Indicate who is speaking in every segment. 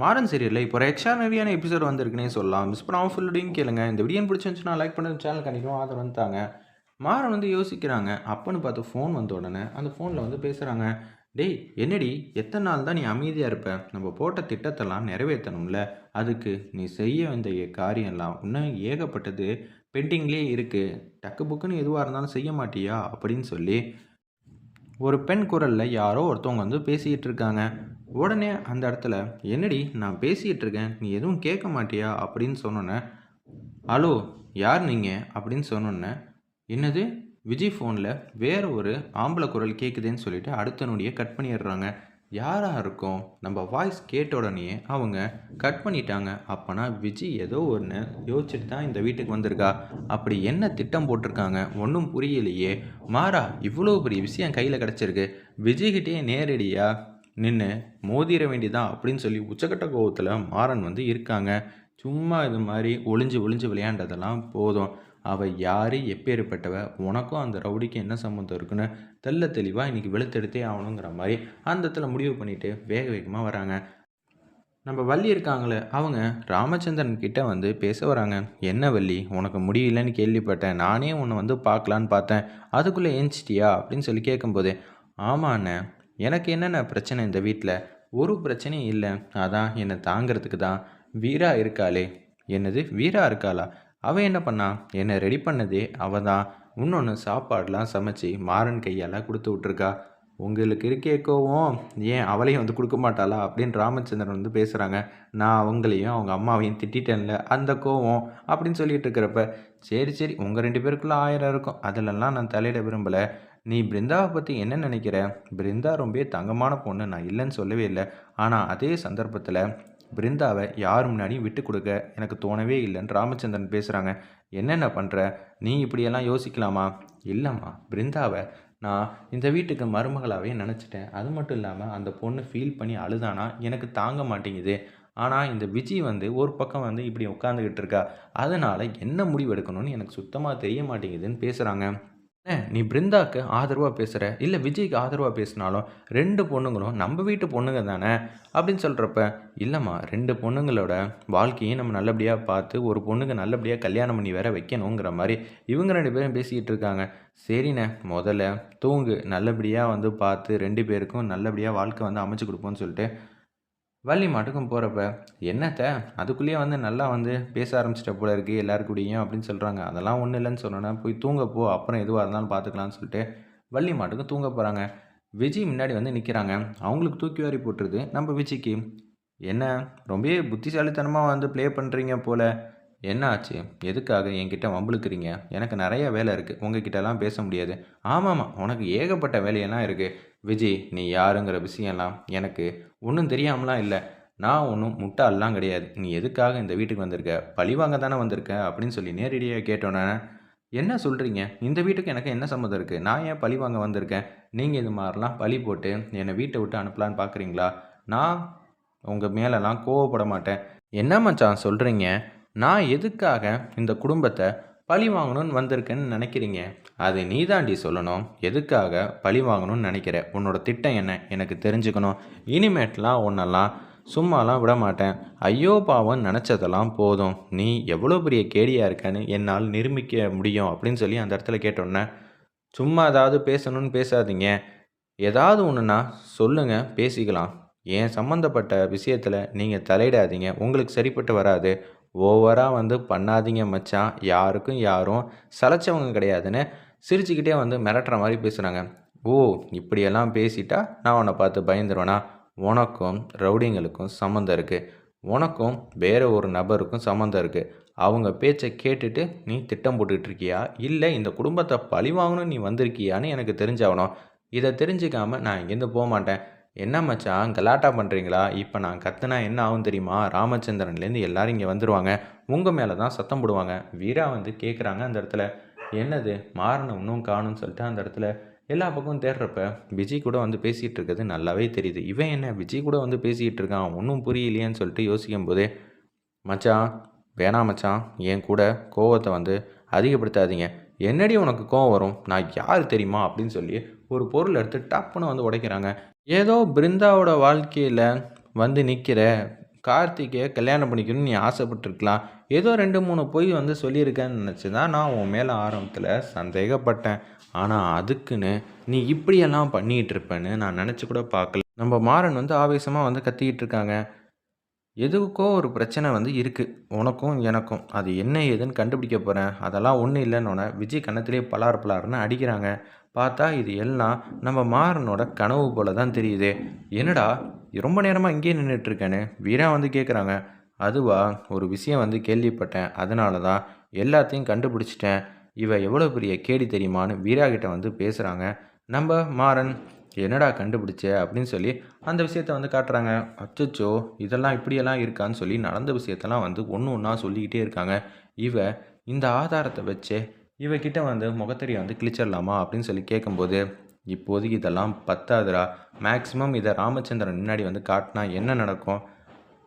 Speaker 1: மாறன் சீரியலில் இப்போ ஒரு எக்ஸ்ட்ரானரியான எபிசோட் வந்திருக்குன்னே சொல்லலாம். மிஸ் பண்ணாமல் ஃபுல்லுடையும் கேளுங்க. இந்த வீடியோ பிடிச்சிருந்துச்சுன்னா லைக் பண்ணுற சேனல் கண்டிப்பாக ஆதரவு வந்துட்டாங்க மாறன் வந்து யோசிக்கிறாங்க அப்போன்னு பார்த்து ஃபோன் வந்த உடனே அந்த ஃபோனில் வந்து பேசுகிறாங்க டேய் என்னடி? எத்தனை நாள் தான் நீ அமைதியாக இருப்ப? நம்ம போட்ட திட்டத்தெல்லாம் நிறைவேற்றணும்ல அதுக்கு நீ செய்ய வேண்டிய காரியம்லாம் இன்னும் ஏகப்பட்டது பெண்டிங்லேயே இருக்குது டக்கு புக்குன்னு எதுவாக இருந்தாலும் செய்ய மாட்டியா? அப்படின்னு சொல்லி ஒரு பெண் குரலில் யாரோ ஒருத்தவங்க வந்து பேசிக்கிட்டு இருக்காங்க. உடனே அந்த இடத்துல என்னடி நான் பேசிகிட்டு இருக்கேன். நீ எதுவும் கேட்க மாட்டியா? அப்படின்னு சொன்னோன்னே ஹலோ யார் நீங்கள் அப்படின்னு சொன்னோன்னே என்னது? விஜய் ஃபோனில் வேறு ஒரு ஆம்பளை குரல் கேட்குதுன்னு சொல்லிட்டு அடுத்த நொடியே கட் பண்ணிடுறாங்க. யாராக இருக்கும்? நம்ம வாய்ஸ் கேட்ட உடனே அவங்க கட் பண்ணிட்டாங்க. அப்போனா விஜய் ஏதோ ஒன்று யோசிச்சுட்டு தான் இந்த வீட்டுக்கு வந்திருக்கா. அப்படி என்ன திட்டம் போட்டிருக்காங்க? ஒன்றும் புரியலையே. மாறா இவ்வளோ பெரிய விஷயம் கையில் கிடச்சிருக்கு. விஜய்கிட்டே நேரடியாக நின்று மோதிர வேண்டியதான் அப்படின்னு சொல்லி உச்சக்கட்ட கோவத்தில் மாறன் வந்து இருக்காங்க. சும்மா இது மாதிரி ஒளிஞ்சு ஒளிஞ்சு விளையாண்டதெல்லாம் போதும். அவள் யார்? எப்பேற்பட்டவ? உனக்கும் அந்த ரவுடிக்கு என்ன சம்மந்தம் இருக்குன்னு தெள்ள தெளிவாக இன்றைக்கி வெளுத்தெடுத்தே ஆகணுங்கிற மாதிரி அந்த இடத்துல முடிவு பண்ணிவிட்டு வேக வேகமாக வராங்க. நம்ம வள்ளி இருக்காங்களே அவங்க ராமச்சந்திரன் கிட்ட வந்து பேச வராங்க. என்ன வள்ளி? உனக்கு முடியலன்னு கேள்விப்பட்டேன். நானே உன்னை வந்து பார்க்கலான்னு பார்த்தேன். அதுக்குள்ளே ஏஞ்சிட்டியா? அப்படின்னு சொல்லி கேட்கும்போது ஆமாண்ணே எனக்கு என்னென்ன பிரச்சனை இந்த வீட்டில்? ஒரு பிரச்சனையும் இல்லை. அதான் என்னை தாங்கிறதுக்கு தான். வீரா இருக்காளே. என்னது? வீரா இருக்காளா? அவள் என்ன பண்ணா? என்னை ரெடி பண்ணதே அவள் தான். இன்னொன்று சாப்பாடெலாம் சமைச்சு மாறன் கையால் கொடுத்து விட்ருக்கா உங்களுக்கு இருக்கே கோவம். ஏன் அவளையும் வந்து கொடுக்க மாட்டாளா? அப்படின்னு ராமச்சந்திரன் வந்து பேசுகிறாங்க நான் அவங்களையும் அவங்க அம்மாவையும் திட்டேன்ல அந்த கோவம் அப்படின்னு சொல்லிட்டு இருக்கிறப்ப சரி சரி உங்கள் ரெண்டு பேருக்குள்ளே ஆயிரம் இருக்கும். அதிலெல்லாம் நான் தலையிட விரும்பலை. நீ பிருந்தாவை பற்றி என்ன நினைக்கிற? பிருந்தா ரொம்ப தங்கமான பொண்ணு நான் இல்லைன்னு சொல்லவே இல்லை. ஆனால் அதே சந்தர்ப்பத்தில் பிருந்தாவை யார் முன்னாடியும் விட்டு கொடுக்க எனக்கு தோணவே இல்லைன்னு ராமச்சந்திரன் பேசுகிறாங்க என்னென்ன பண்ணுற நீ இப்படியெல்லாம் யோசிக்கலாமா? இல்லைம்மா பிருந்தாவை நான் இந்த வீட்டுக்கு மருமகளாகவே நினச்சிட்டேன். அது மட்டும் இல்லாமல் அந்த பொண்ணு ஃபீல் பண்ணி அழுதானா? எனக்கு தாங்க மாட்டேங்குது. ஆனால் இந்த விஜய் வந்து ஒரு பக்கம் வந்து இப்படி உட்காந்துக்கிட்டு இருக்கா? அதனால் என்ன முடிவு எடுக்கணும்னு எனக்கு சுத்தமாக தெரிய மாட்டேங்குதுன்னு பேசுகிறாங்க நீ பிருந்தாக்கு ஆதரவாக பேசுகிற இல்லை விஜய்க்கு ஆதரவாக பேசினாலும் ரெண்டு பொண்ணுங்களும் நம்ம வீட்டு பொண்ணுங்க தானே? அப்படின்னு சொல்கிறப்ப இல்லைம்மா ரெண்டு பொண்ணுங்களோட வாழ்க்கையும் நம்ம நல்லபடியாக பார்த்து ஒரு பொண்ணுக்கு நல்லபடியாக கல்யாணம் பண்ணி வேற வைக்கணுங்கிற மாதிரி இவங்க ரெண்டு பேரும் பேசிக்கிட்டு இருக்காங்க. சரிண்ணே முதல்ல தூங்கு. நல்லபடியாக வந்து பார்த்து ரெண்டு பேருக்கும் நல்லபடியாக வாழ்க்கை வந்து அமைச்சு கொடுப்போம்னு சொல்லிட்டு வள்ளி மாட்டுக்கும் போகிறப்ப என்னத்த? அதுக்குள்ளேயே வந்து நல்லா வந்து பேச ஆரம்பிச்சிட்ட போல இருக்குது எல்லாருக்கூடையும் அப்படின்னு சொல்கிறாங்க அதெல்லாம் ஒன்றும் இல்லைன்னு சொன்னோன்னா போய் தூங்க போ அப்புறம் எதுவாக இருந்தாலும் பார்த்துக்கலாம்னு சொல்லிட்டு வள்ளி மாட்டுக்கும் தூங்க போகிறாங்க விஜய் முன்னாடி வந்து நிற்கிறாங்க அவங்களுக்கு தூக்கி வாரி போட்டுருது. நம்ம விஜய்க்கு என்ன? ரொம்பவே புத்திசாலித்தனமாக வந்து ப்ளே பண்ணுறீங்க போல். என்ன ஆச்சு? எதுக்காக என்கிட்ட வம்பளுக்குறீங்க எனக்கு நிறைய வேலை இருக்குது உங்ககிட்டலாம் பேச முடியாது. ஆமாம்மா உனக்கு ஏகப்பட்ட வேலையெல்லாம் இருக்குது விஜய் நீ யாருங்கிற விஷயம்லாம் எனக்கு ஒன்றும் தெரியாமலாம் இல்லை. நான் ஒன்றும் முட்டாளெலாம் கிடையாது. நீ எதுக்காக இந்த வீட்டுக்கு வந்திருக்க? பழி வாங்க தானே வந்திருக்க? அப்படின்னு சொல்லி நேரடியாக கேட்டோன்னே என்ன சொல்கிறீங்க இந்த வீட்டுக்கு எனக்கு என்ன சம்மந்தம் இருக்குது நான் ஏன் பழி வாங்க வந்திருக்கேன்? நீங்கள் இது மாதிரிலாம் பழி போட்டு என்னை வீட்டை விட்டு அனுப்பலான்னு பார்க்குறீங்களா? நான் உங்கள் மேலெலாம் கோவப்பட மாட்டேன். என்ன மச்சான் சொல்கிறீங்க நான் எதுக்காக இந்த குடும்பத்தை பழி வாங்கணும்னு வந்திருக்கேன்னு நினைக்கிறீங்க. அது நீ தாண்டி சொல்லணும். எதுக்காக பழி வாங்கணும்னு நினைக்கிற? உன்னோட திட்டம் என்ன? எனக்கு தெரிஞ்சுக்கணும். இனிமேட்லாம் ஒன்றெல்லாம் சும்மாலாம் விட மாட்டேன். ஐயோ பாவம் நினச்சதெல்லாம் போதும். நீ எவ்வளோ பெரிய கேடியாக இருக்கன்னு என்னால் நிரூபிக்க முடியும் அப்படின்னு சொல்லி அந்த இடத்துல கேட்டோன்னே சும்மா ஏதாவது பேசணும்னு பேசாதீங்க. ஏதாவது ஒன்றுனா சொல்லுங்கள் பேசிக்கலாம். ஏன் சம்மந்தப்பட்ட விஷயத்தில் நீங்கள் தலையிடாதீங்க. உங்களுக்கு சரிப்பட்டு வராது. ஓவராக வந்து பண்ணாதீங்க மச்சான். யாருக்கும் யாரும் சலைச்சவங்க கிடையாதுன்னு சிரிச்சுக்கிட்டே வந்து மிரட்டுற மாதிரி பேசுகிறாங்க ஓ இப்படியெல்லாம் பேசிட்டா நான் உன்னை பார்த்து பயந்துருவேனா? உனக்கும் ரவுடிங்களுக்கும் சம்மந்தம் இருக்குது உனக்கும் வேறு ஒரு நபருக்கும் சம்மந்தம் இருக்குது அவங்க பேச்சை கேட்டுட்டு நீ திட்டம் போட்டுக்கிட்டு இருக்கியா இல்லை இந்த குடும்பத்தை பழி வாங்கணும்னு நீ வந்திருக்கியான்னு எனக்கு தெரிஞ்சாகணும் இதை தெரிஞ்சுக்காமல் நான் இங்கேருந்து போக மாட்டேன். என்ன மச்சான் கலாட்டா பண்ணுறீங்களா இப்போ நான் கத்துனா என்ன ஆகும் தெரியுமா? ராமச்சந்திரன்லேருந்து எல்லோரும் இங்கே வந்துடுவாங்க உங்கள் மேலே தான் சத்தம் போடுவாங்க. வீரா வந்து கேட்குறாங்க அந்த இடத்துல. என்னது? மாறணும் இன்னும் காணும்னு சொல்லிட்டு அந்த இடத்துல எல்லா பக்கமும் தேடுறப்ப விஜய் கூட வந்து பேசிகிட்டு இருக்கிறது நல்லாவே தெரியுது. இவன் என்ன? விஜய் கூட வந்து பேசிக்கிட்டு இருக்கான். ஒன்றும் புரியலையேன்னு சொல்லிட்டு யோசிக்கும் போதே மச்சான் வேணாம் மச்சான் என் கூட கோவத்தை வந்து அதிகப்படுத்தாதீங்க. என்னடி உனக்கு கோவம் வரும்? நான் யார் தெரியுமா? அப்படின்னு சொல்லி ஒரு பொருள் எடுத்து டப்புன்னு வந்து உடைக்கிறாங்க. ஏதோ பிருந்தாவோட வாழ்க்கையில் வந்து நிற்கிற கார்த்திகை கல்யாணம் பண்ணிக்கணும்னு நீ ஆசைப்பட்டிருக்கலாம். ஏதோ ரெண்டு மூணு பொய் வந்து சொல்லியிருக்கேன்னு நினச்சி தான் நான் உன் மேலே ஆரம்பத்தில் சந்தேகப்பட்டேன். ஆனால் அதுக்குன்னு நீ இப்படியெல்லாம் பண்ணிகிட்டு இருப்பேன்னு நான் நினச்சி கூட பார்க்கல. நம்ம மாறன் வந்து ஆவேசமாக வந்து கத்திக்கிட்டு இருக்காங்க எதுக்கோ ஒரு பிரச்சனை வந்து இருக்குது உனக்கும் எனக்கும். அது என்ன ஏதுன்னு கண்டுபிடிக்க போகிறேன் அதெல்லாம் ஒன்றும் இல்லைன்னொன்னே விஜய் கண்ணத்திலே பலார் பலார்னு அடிக்கிறாங்க. பார்த்தா இது எல்லாம் நம்ம மாறனோட கனவு போல தான் தெரியுது. என்னடா ரொம்ப நேரமாக இங்கேயே நின்றுட்டு இருக்கேன்னு வீரா வந்து கேட்குறாங்க அதுவா ஒரு விஷயம் வந்து கேள்விப்பட்டேன். அதனால தான் எல்லாத்தையும் கண்டுபிடிச்சிட்டேன். இவ எவ்வளோ பெரிய கேடி தெரியுமான்னு வீரா கிட்ட வந்து பேசுகிறாங்க நம்ம மாறன் என்னடா கண்டுபிடிச்ச அப்படின்னு சொல்லி அந்த விஷயத்த வந்து காட்டுறாங்க. அச்சச்சோ இதெல்லாம் இப்படியெல்லாம் இருக்கான்னு சொல்லி நடந்த விஷயத்தெல்லாம் வந்து ஒன்று ஒன்றா சொல்லிக்கிட்டே இருக்காங்க. இவ இந்த ஆதாரத்தை வச்சு இவகிட்ட வந்து முகத்தறியை வந்து கிழிச்சிடலாமா அப்படின்னு சொல்லி கேட்கும்போது இப்போதைக்கு இதெல்லாம் பத்தாதுடா. மேக்ஸிமம் இதை ராமச்சந்திரன் முன்னாடி வந்து காட்டினா என்ன நடக்கும்?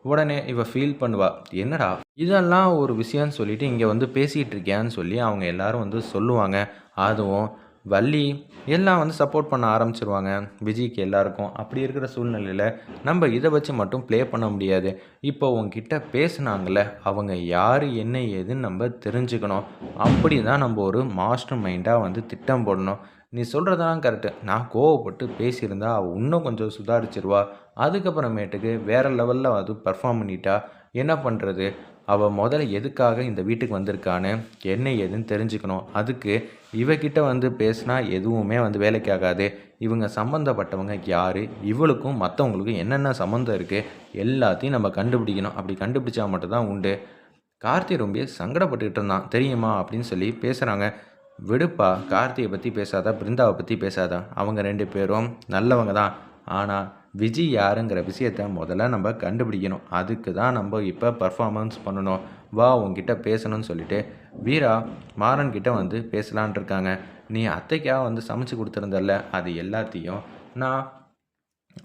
Speaker 1: உடனே இவ ஃபீல் பண்ணுவா என்னடா? இதெல்லாம் ஒரு விஷயம்னு சொல்லிட்டு இங்கே வந்து பேசிகிட்டு இருக்கியான்னு சொல்லி அவங்க எல்லாரும் வந்து சொல்லுவாங்க. அதுவும் வள்ளி எல்லாம் வந்து சப்போர்ட் பண்ண ஆரம்பிச்சிருவாங்க. விஜய்க்கு எல்லாருக்கும் அப்படி இருக்கிற சூழ்நிலையில் நம்ம இதை வச்சு மட்டும் ப்ளே பண்ண முடியாது. இப்போ உங்ககிட்ட பேசுனாங்கல்ல அவங்க யார் என்ன ஏதுன்னு நம்ம தெரிஞ்சுக்கணும். அப்படி தான் நம்ம ஒரு மாஸ்டர் மைண்டாக வந்து திட்டம் போடணும். நீ சொல்கிறதெல்லாம் கரெக்டு நான் கோவப்பட்டு பேசியிருந்தா அவள் இன்னும் கொஞ்சம் சுதாரிச்சிருவா. அதுக்கப்புறமேட்டுக்கு வேறு லெவலில் அது பர்ஃபார்ம் பண்ணிட்டா என்ன பண்ணுறது அவள் முதல்ல எதுக்காக இந்த வீட்டுக்கு வந்திருக்கான்னு என்ன ஏதுன்னு தெரிஞ்சுக்கணும். அதுக்கு இவகிட்ட வந்து பேசினா எதுவுமே வந்து வேலைக்கு ஆகாது இவங்க சம்மந்தப்பட்டவங்க யார் இவளுக்கும் மற்றவங்களுக்கும் என்னென்ன சம்மந்தம் இருக்குது எல்லாத்தையும் நம்ம கண்டுபிடிக்கணும். அப்படி கண்டுபிடிச்சா மட்டும்தான் உண்டு. கார்த்தி ரொம்ப சங்கடப்பட்டுக்கிட்டு இருந்தான். தெரியுமா அப்படின்னு சொல்லி பேசுகிறாங்க விடுப்பா கார்த்தியை பற்றி பேசாதா பிருந்தாவை பற்றி பேசாதா. அவங்க ரெண்டு பேரும் நல்லவங்க தான். ஆனால் விஜய் யாருங்கிற விஷயத்த முதல்ல நம்ம கண்டுபிடிக்கணும். அதுக்கு தான் நம்ம இப்போ பர்ஃபார்மன்ஸ் பண்ணணும். வா உங்ககிட்ட பேசணும்னு சொல்லிட்டு வீரா மாறன்கிட்ட வந்து பேசலான் இருக்காங்க. நீ அத்தைக்காக வந்து சமைச்சு கொடுத்துருந்தல்ல அது எல்லாத்தையும் நான்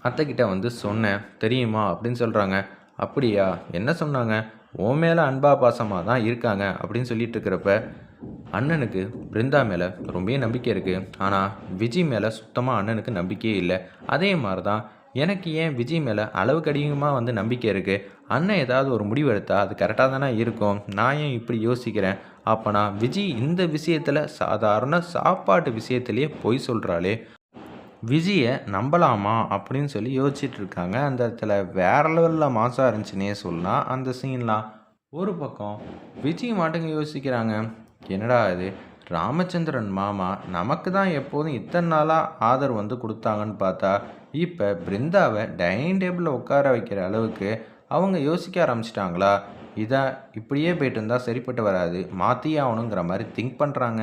Speaker 1: அத்தைக்கிட்ட வந்து சொன்னேன். தெரியுமா அப்படின்னு சொல்கிறாங்க அப்படியா? என்ன சொன்னாங்க? உன் மேலே அன்பா பாசமாக தான் இருக்காங்க அப்படின்னு சொல்லிட்டு இருக்கிறப்ப அண்ணனுக்கு பிருந்தா மேலே ரொம்ப நம்பிக்கை இருக்குது ஆனால் விஜய் மேலே சுத்தமாக அண்ணனுக்கு நம்பிக்கையே இல்லை. அதே மாதிரி தான் எனக்கு ஏன் விஜய் மேலே அளவுக்கு அதிகமாக வந்து நம்பிக்கை இருக்குது அண்ணன் ஏதாவது ஒரு முடிவு எடுத்தால் அது கரெக்டாக தானே இருக்கும். நான் ஏன் இப்படி யோசிக்கிறேன்? அப்போனா விஜய் இந்த விஷயத்தில் சாதாரண சாப்பாட்டு விஷயத்துலேயே பொய் சொல்கிறாளே விஜயை நம்பலாமா அப்படின்னு சொல்லி யோசிச்சுட்டு இருக்காங்க. அந்த இடத்துல வேற லெவலில் மாசாக இருந்துச்சுன்னே சொல்லலாம் அந்த சீன்லாம் ஒரு பக்கம் விஜய் மாட்டுங்க யோசிக்கிறாங்க. என்னடா இது? ராமச்சந்திரன் மாமா நமக்கு தான் எப்போதும் இத்தனை நாளாக ஆதரவு வந்து கொடுத்தாங்கன்னு பார்த்தா இப்போ பிருந்தாவை டைனிங் டேபிளில் உட்கார வைக்கிற அளவுக்கு அவங்க யோசிக்க ஆரம்பிச்சிட்டாங்களா? இதான் இப்படியே போயிட்டு இருந்தால் சரிப்பட்டு வராது. மாற்றியே ஆகணுங்கிற மாதிரி திங்க் பண்ணுறாங்க